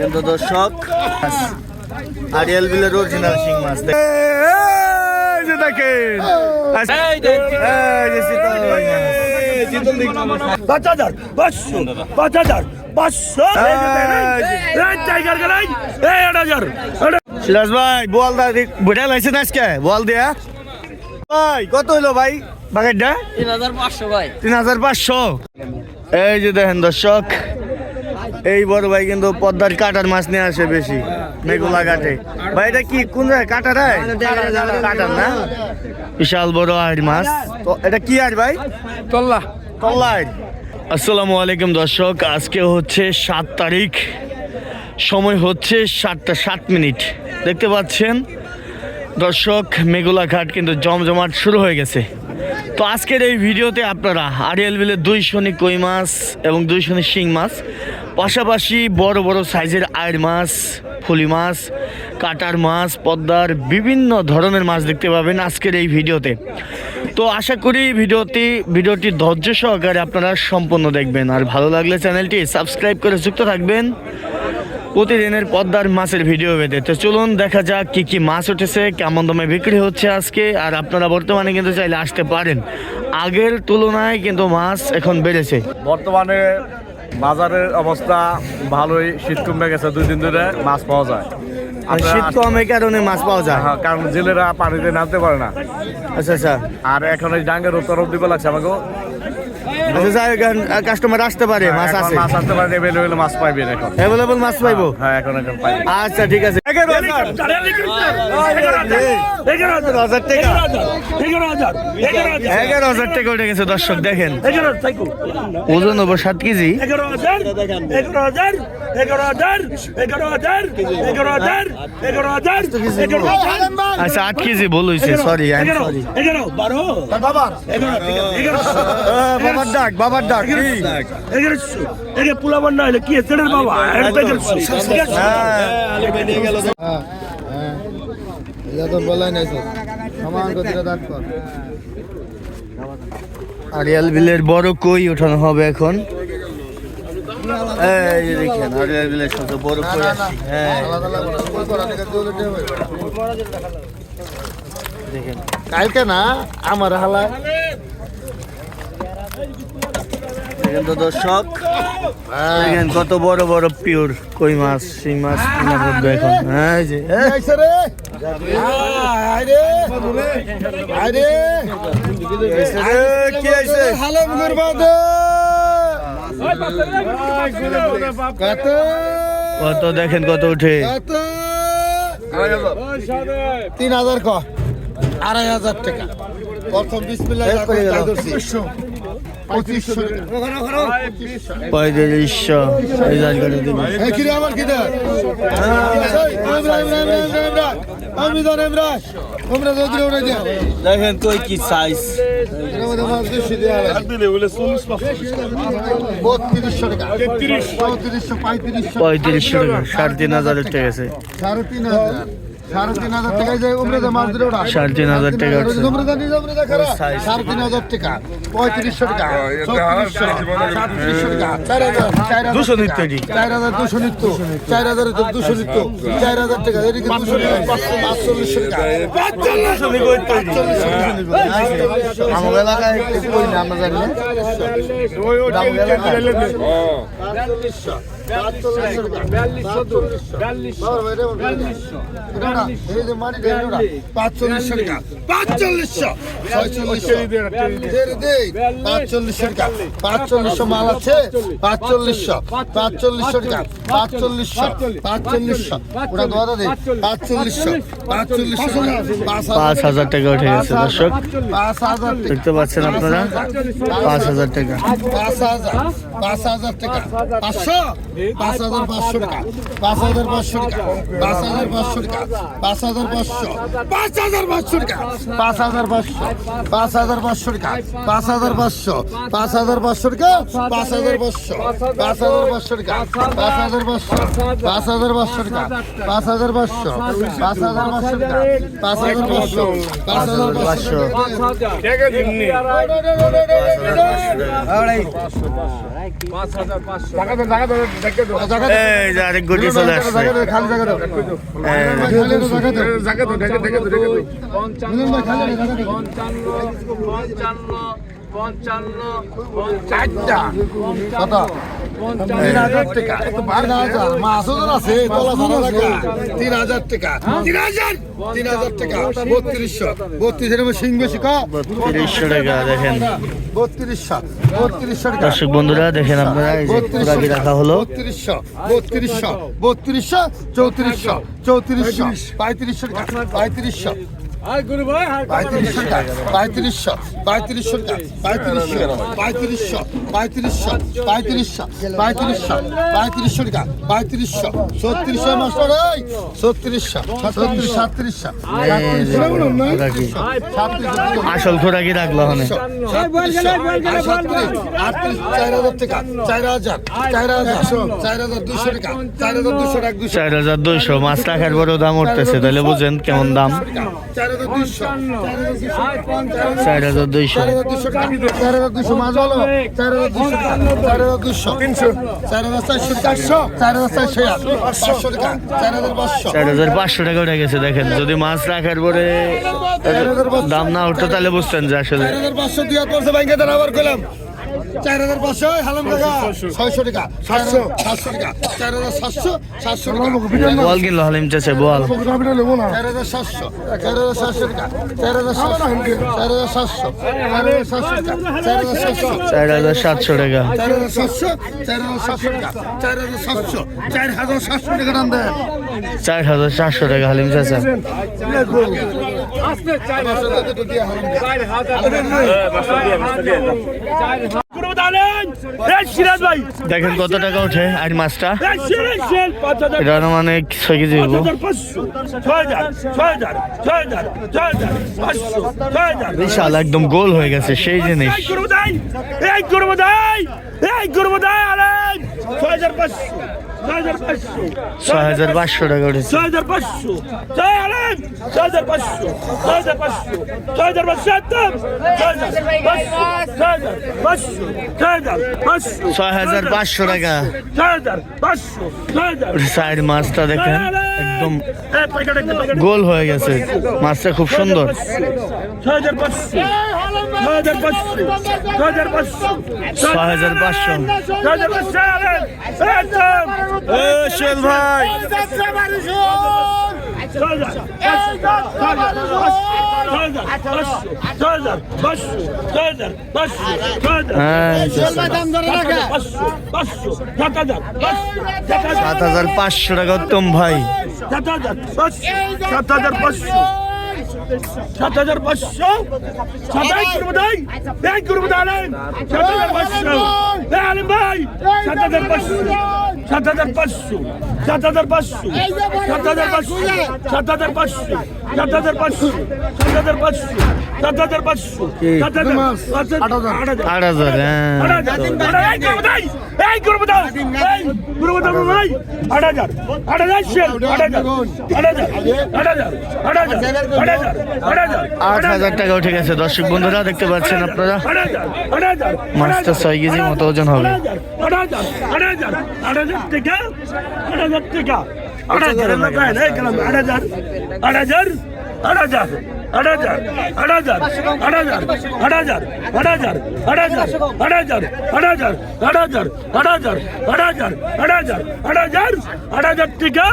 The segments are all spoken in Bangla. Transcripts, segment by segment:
কিন্তু দর্শক আরিয়াল বিলের অরিজিনাল শিং মাছ। দেখেন। পাঁচ হাজার পাঁচশো পাঁচ হাজার পাঁচশো। দেখেন, আট হাজার সিরাজ ভাই বল দা বুঝা লাইছেন আজকে? বল দিয়া? ভাই কত হইল ভাই? বাগেরটা তিন হাজার পাঁচশো ভাই। তিন হাজার পাঁচশো। এই যে দেখেন দর্শক এই বড় ভাই কিন্তু পদ্মার কাটার মাছ নিয়ে আসে বেশি মেঘুলা কাটে ভাই এটা কি কোন কাটার? কাটার না? বিশাল বড় আর মাছ। তো এটা কি আর ভাই? তল্লা। কল্লার আসসালামু আলাইকুম দর্শক আজকে হচ্ছে সাত তারিখ। সময় হচ্ছে সাতটা সাত মিনিট। দেখতে পাচ্ছেন? দর্শক মেঘুলা ঘাট কিন্তু জমজমাট শুরু হয়ে গেছে। তো আজকের এই ভিডিওতে আপনারা আরিয়াল বিলের দুই শনি কই মাছ এবং দুই শনি শিং মাছ পাশাপাশি বড় বড় সাইজের আয়ের মাছ, ফুলি মাছ, কাটার মাছ, পদ্মার বিভিন্ন ধরনের মাছ দেখতে পাবেন আজকের এই ভিডিওতে। তো আশা করি ভিডিওটি ভিডিওটি ধৈর্য সহকারে আপনারা সম্পূর্ণ দেখবেন। আর ভালো লাগলে চ্যানেলটি সাবস্ক্রাইব করে যুক্ত থাকবেন প্রতিদিনের পদ্মার মাছের ভিডিও বেঁধে তো চলুন দেখা যাক কি কি মাছ উঠেছে, কেমন দামে বিক্রি হচ্ছে আজকে, আর আপনারা বর্তমানে কিন্তু চাইলে আসতে পারেন। আগের তুলনায় কিন্তু মাছ এখন বেড়েছে। বর্তমানে বাজারের অবস্থা ভালোই শীত কমে গেছে দুই দিন ধরে মাছ পাওয়া যায়। আর শীত কমে কারণে মাছ পাওয়া যায়। হ্যাঁ, কারণ জেলেরা পানিতে নামতে পারে না। আচ্ছা আচ্ছা। আর এখন এই ডাঙ্গের তরফ দিব লাগছে আমাকে আচ্ছা যাই কাস্টমার আসতে পারে মাছ আছে মাছ আসতে পারে এভেলেবেল মাছ পাইবেন এখন অ্যাভেলেবল মাছ পাইবো হ্যাঁ এখন এখন আচ্ছা ঠিক আছে এগারো হাজার এগারো টাকা এগারো হাজার, টাকা উঠে গেছে দর্শক দেখেন। ওজন হব সাত কেজি এগারো হাজার, এগারো হাজার, এগারো হাজার, এগারো হাজার, এগারো হাজার, এগারো হাজার, এগারো হাজার, আচ্ছা আট কেজি ভুল হয়েছে সরি এগারো, এগারো, বারো, এগারো, ঠিক আছে, এগারোশো, বাবার ডাক বাবার ডাক। এগে পোলাবার না হলে কি আছে রে বাবা? এটা তো এগারোশো, এগারোশো। হ্যাঁ আরিয়াল বিলের বড় কই ওঠানো হবে এখন? এই যে দেখেন আরিয়াল বিলের সাথে বড় কই আসছি হ্যাঁ। দেখেন। কালকে না আমার হালা দেখেন তো দর্শক দেখেন কত বড় বড় পিওর কই মাছ শিং মাছ কিনা পড়বে এখন। হ্যাঁ যে? কত। দেখেন কত উঠে। তিন হাজার ক। আড়াই হাজার টাকা। প্রথম করে গেল। পঁচিশশো পঁয়ত্রিশশো এই জাল দিবি কিরে আমার কি আমি জান এমরা তোমরা যদি ওটা দেও দেখেন কই কি সাইজ টাকা। পঁয়ত্রিশশো। পঁয়ত্রিশশো টাকা সাড়ে তিন হাজার উঠে গেছে। সাড়ে তিন হাজার। সাড়ে তিন হাজার টাকায় যায় উমরে মাছ দিলে ওটা সাড়ে তিন হাজার টাকা নিজে খারা সাড়ে তিন হাজার টাকা পঁয়ত্রিশশো টাকা চৌত্রিশশো সাতত্রিশশো টাকা চার হাজার চার হাজার দুশো নিত্য জি। চার হাজার দুশো নিত্য চার হাজার দুশো নিত্য চার হাজার টাকা এদিকে দুশো পাঁচচল্লিশশো টাকা আমার এলাকায় একটু কই না আমরা জানি না। আমাদের এলাকায়। পাঁচচল্লিশশো টাকা পাঁচচল্লিশশো ছয়চল্লিশশো পাঁচচল্লিশশো টাকা পাঁচচল্লিশশো মাল আছে পাঁচচল্লিশশো পাঁচচল্লিশশো টাকা পাঁচচল্লিশশো পাঁচচল্লিশশো ওটা দোয়া দে পাঁচচল্লিশশো পাঁচচল্লিশশো পাঁচ হাজার টাকা উঠে গেছে দর্শক দেখতে পাচ্ছেন আপনারা পাঁচ হাজার টাকা পাঁচ হাজার পাঁচ হাজার টাকা পাঁচশো পাঁচ হাজার পাঁচশো টাকা পাঁচ হাজার পাঁচশো টাকা পাঁচ হাজার পাঁচশো টাকা পাঁচ হাজার পাঁচশো পাঁচ হাজার পাঁচশো টাকা পাঁচ হাজার পাঁচশো পাঁচ হাজার পাঁচশো টাকা পাঁচ হাজার পাঁচশো পাঁচ হাজার পাঁচশো টাকা পাঁচ হাজার পাঁচশো পাঁচ হাজার পাঁচশো টাকা পাঁচ হাজার পাঁচশো পাঁচ হাজার পাঁচশো টাকা পাঁচ হাজার পাঁচশো পাঁচ হাজার পাঁচশো টাকা পাঁচ হাজার পাঁচশো পাঁচ হাজার পাঁচশো খালি জায়গা পঞ্চান্ন পঞ্চান্ন। তিন হাজার টাকা। হ্যাঁ? তিন হাজার তিন হাজার? টাকা। বত্রিশশো। বত্রিশের সিং বত্রিশশো বত্রিশশো দর্শক বন্ধুরা দেখেন আপনারা রাখা হলো। বত্রিশশো। বত্রিশশো। বত্রিশশো চৌত্রিশশো। চৌত্রিশশো। পঁয়ত্রিশ। পঁয়ত্রিশ পঁয়ত্রিশশো। পঁয়ত্রিশশো টাকা পঁয়ত্রিশশো পঁয়ত্রিশশো টাকা পঁয়ত্রিশশো পঁয়ত্রিশশো পঁয়ত্রিশশো পঁয়ত্রিশশো পঁয়ত্রিশশো পঁয়ত্রিশশো টাকা পঁয়ত্রিশশো ছত্রিশশো মাস্টার এই ছত্রিশশো ছত্রিশ সাতত্রিশশো আসল খোরাকি রাখল ওখানে? চার হাজার টাকা চার হাজার চার হাজার চার হাজার দুশো টাকা চার হাজার দুশো টাকা দুশো চার হাজার দুইশো মাছ রাখার পরেও দাম উঠতেছে তাহলে বুঝেন কেমন দাম। চার হাজার দুশো চার হাজার দুইশো চার হাজার দুশো টাকা চার হাজার দুশো মাছ বলো চার হাজার দুশো চার হাজার দুশো তিনশো চার হাজার চারশো চারশো চার হাজার চারশো পাঁচশো টাকা চার হাজার পাঁচশো চার হাজার পাঁচশো টাকা উঠে গেছে দেখেন যদি মাছ রাখার পরে দাম না উঠতো তাহলে বুঝতেন যে আসলে চার হাজার পাঁচশো দিয়ে পড়ছে ব্যাংকে আবার করলাম চার হাজার পাঁচশো হালাম টাকা ছয়শো টাকা সাতশো সাতশো টাকা চার হাজার সাতশো সাতশো টাকা বল কিনলো হালিম চাষে বল চার হাজার সাতশো চার হাজার সাতশো টাকা চার হাজার সাতশো চার হাজার সাতশো চার হাজার সাতশো টাকা চার হাজার সাতশো চার হাজার সাতশো টাকা চার হাজার সাতশো চার হাজার সাতশো টাকা চার হাজার সাতশো চার হাজার সাতশো টাকা দাম দেন চার হাজার সাতশো টাকা হালিম চাষা সিরাজ ভাই দেখেন কত টাকা ওঠে আর মাছটা। এটা অনেক ছয় কেজি হব বিশাল একদম গোল হয়ে গেছে সেই জিনিস। এই করব দাই এই করব দাই এই ছয় হাজার পাঁচশো। ছয় হাজার পাঁচশো টাকা উঠেছে ছয় হাজার পাঁচশো ছয় হাজার পাঁচশো ছয় হাজার পাঁচশো ছয় হাজার পাঁচশো ছয় হাজার পাঁচশো টাকা ছয় হাজার পাঁচশো ছয় হাজার সাইড মাছটা দেখেন একদম গোল হয়ে গেছে মাছটা খুব সুন্দর হাজার পাঁচশো ভাই সাত হাজার পাঁচশো টাকা উত্তম ভাই Yeter der. Bas. Yeter der. Bas. সাত হাজার পাঁচশো সাতাই করব তাই ব্যাংক করব তাহলে সাত হাজার পাঁচশো আলিম ভাই সাত হাজার পাঁচশো সাত হাজার পাঁচশো সাত হাজার পাঁচশো সাত হাজার পাঁচশো সাত হাজার পাঁচশো সাত হাজার পাঁচশো সাত হাজার পাঁচশো সাত হাজার পাঁচশো সাত হাজার পাঁচশো আট হাজার আট হাজার হ্যাঁ এই করব দাও এই করব দাও ভাই আট হাজার আট হাজার সেল আট হাজার আট হাজার আট হাজার আট হাজার আট হাজার আট হাজার টাকা উঠে গেছে দর্শক বন্ধুরা দেখতে পাচ্ছেন আপনারা মাছটা ছয় কেজি মতো ওজন হবে টাকা টাকা আট হাজার আট হাজার আট হাজার আট হাজার আট হাজার আট হাজার আট হাজার আট হাজার আট হাজার আট হাজার আট হাজার আট হাজার আট হাজার আট হাজার টাকা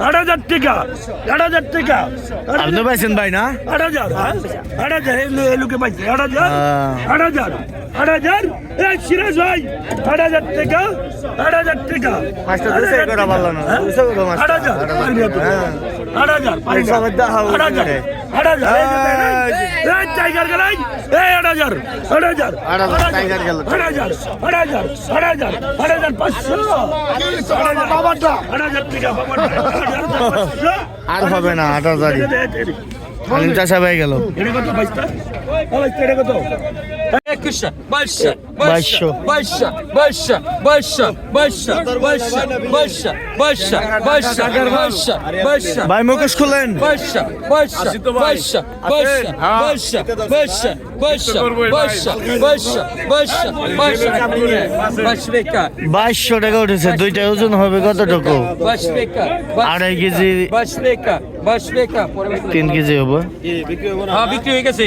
আট হাজার টাকা আট হাজার টাকা আপনি পাইছেন ভাই না আট হাজার হ্যাঁ? আট হাজার এই লো- এই লোকে পাইছে আট হাজার হ্যাঁ। আট হাজার আট হাজার এই সিরাজ ভাই আট হাজার টাকা আট হাজার টাকা হ্যাঁ? আট হাজার আট হাজার। হ্যাঁ। আট হাজার টাইগার গেল আট হাজার আর হবে না আট হাজার হালিম হয়ে গেল কত বাইশটা কত একুশশো বাইশশো বাইশশো। বাইশশো বাইশশো বাইশশো বাইশশো বাইশশো বাইশশো বাইশশো বাইশশো বাইশশো ভাই মুখোশ খুলেন বাইশশো বাইশশো। বাইশশো। বাইশশো হ্যাঁ। বাইশশো বাইশশো। বাইশশো বাইশশো বাইশশো বাইশশো বাইশশো টাকা উঠেছে দুইটা ওজন হবে কতটুকু আড়াই কেজি তিন কেজি হবে হ্যাঁ বিক্রি হয়ে গেছে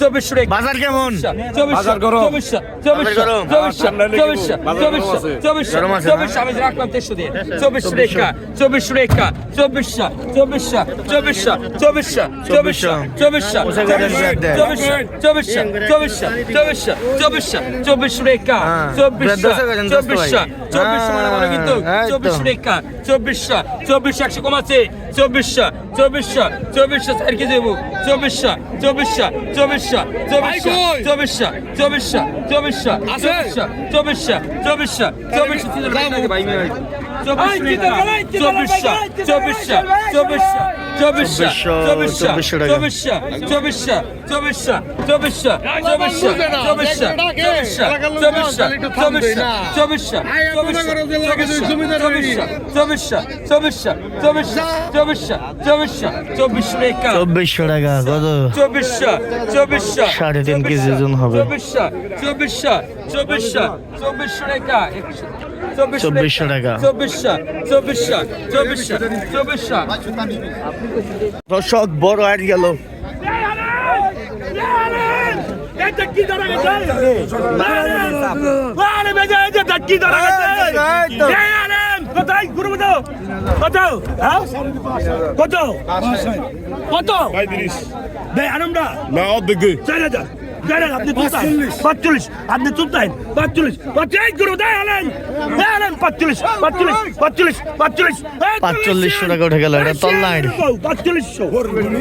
চব্বিশ রেখা কেমন চব্বিশশো চব্বিশশো চব্বিশশো চব্বিশশো চব্বিশশো চব্বিশশো চব্বিশশো আমি রাখলাম তেইশশো দিয়ে চব্বিশশো টাকা চব্বিশশো চব্বিশশো চব্বিশশো চব্বিশশো চব্বিশশো চব্বিশশো চব্বিশশো। চব্বিশশো চব্বিশশো চব্বিশশো চব্বিশশো চব্বিশশো চব্বিশশো রেখা হ্যাঁ, চব্বিশশো চব্বিশশো। চব্বিশশো মানে কিন্তু হ্যাঁ। চব্বিশশো রেখা চব্বিশশো চব্বিশশো একশো কমাচ্ছে চব্বিশশো চব্বিশশো চব্বিশশো চার কেজি দেবো চব্বিশশো চব্বিশশো চব্বিশশো চব্বিশশো চব্বিশশো চব্বিশশো চব্বিশশো চব্বিশশো চব্বিশশো চব্বিশশো চব্বিশশো ভাই চব্বিশশো চব্বিশশো চব্বিশশো চব্বিশশো চব্বিশশো চব্বিশশো টাকা। চব্বিশশো চব্বিশশো চব্বিশশো চব্বিশশো চব্বিশশো চব্বিশশো চব্বিশশো চব্বিশশো চব্বিশশো চব্বিশশো চব্বিশশো চব্বিশশো চব্বিশশো চব্বিশশো চব্বিশশো চব্বিশশো রেখা চব্বিশশো টাকা কত চব্বিশশো চব্বিশশো সাড়ে তিন কেজি ওজন হবে চব্বিশশো চব্বিশশো চব্বিশশো চব্বিশশো রেখা চব্বিশশো টাকা দর্শক বড় আট গেল কত কত কত পঁয়ত্রিশ দেয় না অর্ধেক চার হাজার আপনি তুলতেন। পাঁচচল্লিশ আপনি তুলতেন পাঁচচল্লিশ পাঁচচল্লিশ গুরু দেয় আলেন দেয় আলেন পাঁচচল্লিশ পাঁচচল্লিশ পাঁচচল্লিশ পাঁচচল্লিশ পাঁচচল্লিশশো টাকা উঠে গেল এটা তল নাই পাঁচচল্লিশশো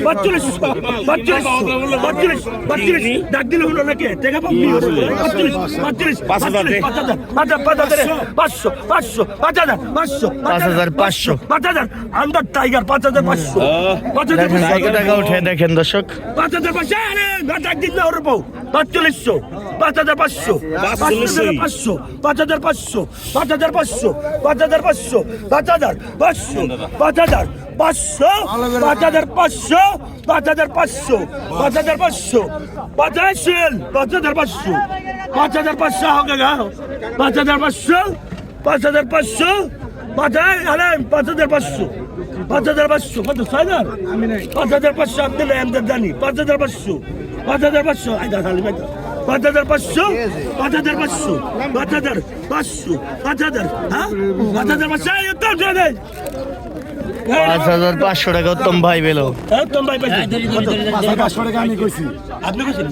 পাঁচচল্লিশশো পাঁচচল্লিশশো পাঁচচল্লিশ পাঁচচল্লিশ ডাক দিলে হলো নাকি টাকা পাবনি পাঁচচল্লিশ পাঁচচল্লিশ পাঁচ হাজার পাঁচ হাজার পাঁচ হাজার পাঁচশো পাঁচশো পাঁচ হাজার পাঁচশো পাঁচ হাজার পাঁচশো। পাঁচ হাজার আন্দার টাইগার পাঁচ হাজার পাঁচশো পাঁচ হাজার টাকা উঠে দেখেন দর্শক পাঁচ হাজার পাঁচশো ডাক দিন না ওর বউ পাঁচচল্লিশশো পাঁচ হাজার পাঁচশো পাঁচশো পাঁচ হাজার পাঁচশো পাঁচ হাজার পাঁচশো পাঁচ হাজার পাঁচশো পাঁচ হাজার পাঁচশো পাঁচ হাজার পাঁচশো পাঁচ হাজার পাঁচশো পাঁচ হাজার পাঁচশো পাঁচ হাজার পাঁচশো পাঁচ হাজার পাঁচ হাজার পাঁচশো পাঁচ হাজার পাঁচশো হবে গা পাঁচ হাজার পাঁচশো পাঁচ হাজার পাঁচশো পাঁচ হাজার পাঁচ হাজার পাঁচশো পাঁচ হাজার পাঁচশো কত ছয় হাজার পাঁচ হাজার পাঁচশো আপনি জানি পাঁচ হাজার পাঁচশো পাঁচ হাজার পাঁচশো। খালি পাঁচ হাজার পাঁচশো পাঁচ হাজার পাঁচশো পাঁচ হাজার পাঁচশো পাঁচ হাজার হ্যাঁ? পাঁচ হাজার পাঁচশো উত্তম পাঁচ হাজার পাঁচশো টাকা উত্তম ভাই পেল। উত্তম ভাই পাইছে পাঁচ হাজার পাঁচশো। টাকা আমি কইছি। আপনি কইছেন?